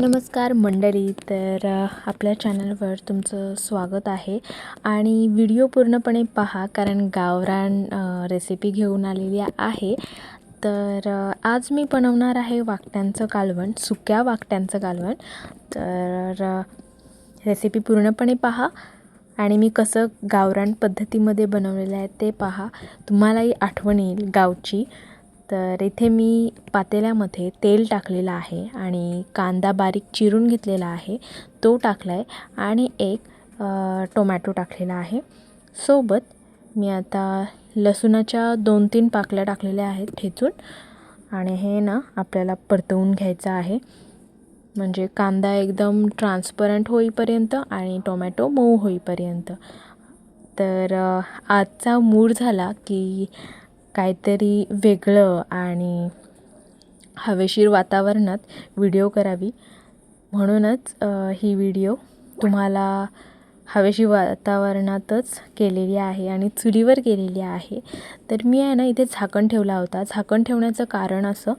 नमस्कार मंडळी तर आपल्या चॅनलवर तुमचं स्वागत आहे. आणि व्हिडिओ पूर्णपणे पहा कारण गावरान रेसिपी घेऊन आलेली आहे. तर आज मी बनवणार आहे वाकट्यांचं कालवण सुक्या वाकट्यांचं कालवण. तर रेसिपी पूर्णपणे पहा. आणि मी कसं गावरान पद्धतीमध्ये बनवलेलं आहे ते पहा. तुम्हालाही आठवण येईल गावची. तर इथे मी पातेल्यामध्ये तेल टाकलेलं आहे आणि कांदा बारीक चिरून घेतलेला आहे. तो टाकला आहे आणि एक टोमॅटो टाकलेला आहे. सोबत मी आता लसूणाच्या दोन तीन पाकल्या टाकलेल्या आहेत ठेचून. आणि हे ना आपल्याला परतवून घ्यायचं आहे. म्हणजे कांदा एकदम ट्रान्सपरंट होईपर्यंत आणि टोमॅटो मऊ होईपर्यंत. तर आजचा मूड झाला की काहीतरी वेगळं आणि हवेशीर वातावरणात व्हिडिओ करावी. म्हणूनच ही व्हिडिओ तुम्हाला हवेशीर वातावरणातच केलेली आहे आणि चुलीवर केलेली आहे. तर मी आहे ना इथे झाकण ठेवला होता. झाकण ठेवण्याचं कारण असं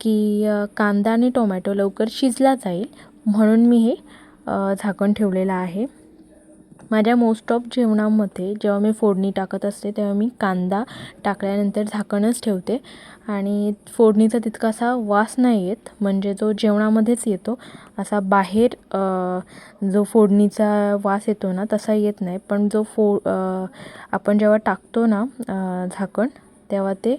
की कांदा आणि टोमॅटो लवकर शिजला जाईल म्हणून मी हे झाकण ठेवलेलं आहे. माझ्या मोस्ट ऑफ जेवणामध्ये जेव्हा मी फोडणी टाकत असते तेव्हा मी कांदा टाकल्यानंतर झाकणच ठेवते. आणि फोडणीचा तितकासा वास नाही येत म्हणजे जो जेवणामध्येच येतो. असा बाहेर जो फोडणीचा वास येतो ना तसा येत नाही. पण जो फो आपण जेव्हा टाकतो ना झाकण तेव्हा ते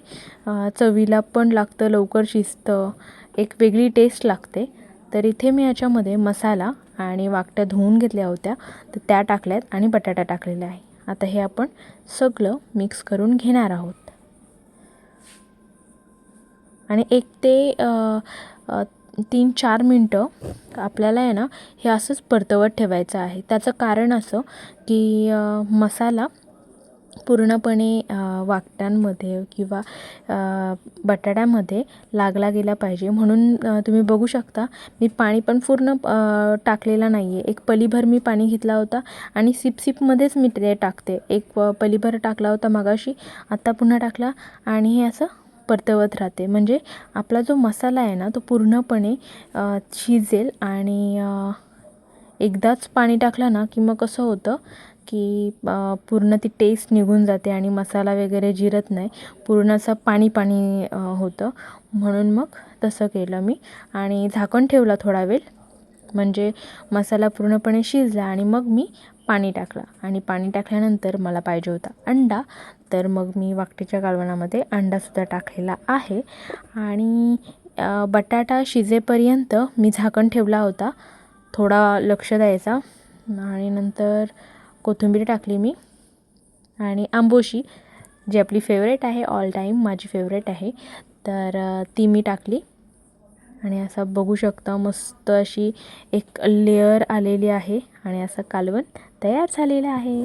चवीला पण लागतं लवकर शिजतं. एक वेगळी टेस्ट लागते. तर इथे मी याच्यामध्ये मसाला आणि वाकट्या धुवून घेतल्या होत्या तर त्या टाकल्यात आणि बटाटा टाकलेला आहे. आता हे आपण सगळं मिक्स करून घेणार आहोत. आणि एक ते तीन चार मिनटं आपल्याला आहे ना हे असंच परतवत ठेवायचं आहे. त्याचं कारण असं की मसाला पूर्णपणे वाकट्यांमध्ये किंवा बटाट्यामध्ये लागला गेला पाहिजे. म्हणून तुम्ही बघू शकता मी पाणी पण पूर्ण टाकलेला नाही आहे एक पलीभर मी पाणी घेतला होता आणि सिपसिपमध्येच मी ते टाकते. एक प पलीभर टाकला होता मगाशी आत्ता पुन्हा टाकला आणि हे असं परतवत राहते. म्हणजे आपला जो मसाला आहे ना तो पूर्णपणे शिजेल आणि एकदाच पाणी टाकलं ना की मग कसं होतं की पूर्ण ती टेस्ट निघून जाते आणि मसाला वगैरे जिरत नाही. पूर्ण असं पाणी पाणी होतं. म्हणून मग तसं केलं मी. आणि झाकण ठेवला थोडा वेळ. म्हणजे मसाला पूर्णपणे शिजला आणि मग मी पाणी टाकलं. आणि पाणी टाकल्यानंतर मला पाहिजे होता अंडा. तर मग मी वाकटीच्या कालवणामध्ये अंडासुद्धा टाकलेला आहे. आणि बटाटा शिजेपर्यंत मी झाकण ठेवला होता. थोडा लक्ष द्यायचा. आणि नंतर कोथिंबीर टाकली मी आणि आंबोशी जी आपली फेवरेट आहे ऑल टाईम माझी फेवरेट आहे तर ती मी टाकली. आणि असं बघू शकता मस्त अशी एक लेअर आलेली आहे आणि असं कालवण तयार झालेलं आहे.